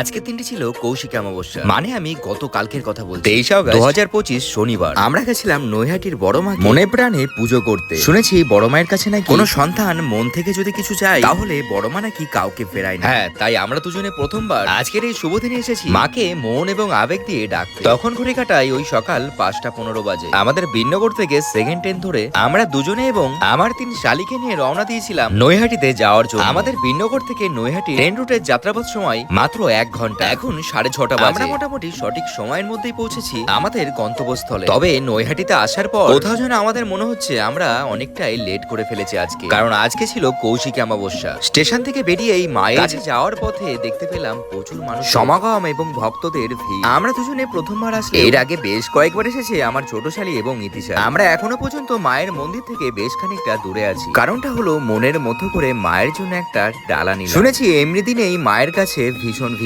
আজকের দিনটি ছিল কৌশিক অমাবস্যা। মানে আমি গত কালকের কথা বলছি। তেইশে দু হাজার পঁচিশ শনিবার। আমরা গেছিলাম নৈহাটির বড় মা মনে প্রাণে পুজো করতে। শুনেছি বড় মায়ের কাছে নাকি কোনো সন্তান মন থেকে যদি কিছু চায় তাহলে বড় মা নাকি কাউকে ফেরায় না। হ্যাঁ তাই আমরা দুজনে প্রথমবার আজকের এই শুভ দিনে এসেছি মাকে মন এবং আবেগ দিয়ে ডাকতে। তখন ঘুরে কাটাই ওই সকাল পাঁচটা পনেরো বাজে। আমাদের বিন্নগর থেকে সেকেন্ড ট্রেন ধরে আমরা দুজনে এবং আমার তিন শালিকে নিয়ে রওনা দিয়েছিলাম নৈহাটিতে যাওয়ার জন্য। আমাদের বিন্নগর থেকে নৈহাটি ট্রেন রুটের যাত্রাপথ সময় মাত্র এক ঘণ্টা। এখন সাড়ে ছটা বাজে। আমরা মোটামুটি সঠিক সময়ের মধ্যেই পৌঁছেছি আমাদের গন্তব্যস্থলে। তবে নৈহাটিতে আসার পর কোথাও যেন আমাদের মনে হচ্ছে আমরা অনেকটাই লেট করে ফেলেছি আজকে। কারণ আজকে ছিল কৌশিক অমাবস্যা। স্টেশন থেকে বেরিয়ে এই মায়ের কাছে যাওয়ার পথে দেখতে পেলাম প্রচুর মানুষ। সমাগম এবং ভক্তদের ভিড়। আমরা দুজনে প্রথমবার আসলে এর আগে বেশ কয়েকবার এসেছে আমার ছোট শালী এবং ইতিশা আমরা এখনও পর্যন্ত মায়ের মন্দির থেকে বেশ খানিকটা দূরে আছি। কারণটা হলো মনের মতো করে মায়ের জন্য একটা ডালা নিলাম। শুনেছি এমনি দিনেই মায়ের কাছে ভীষণ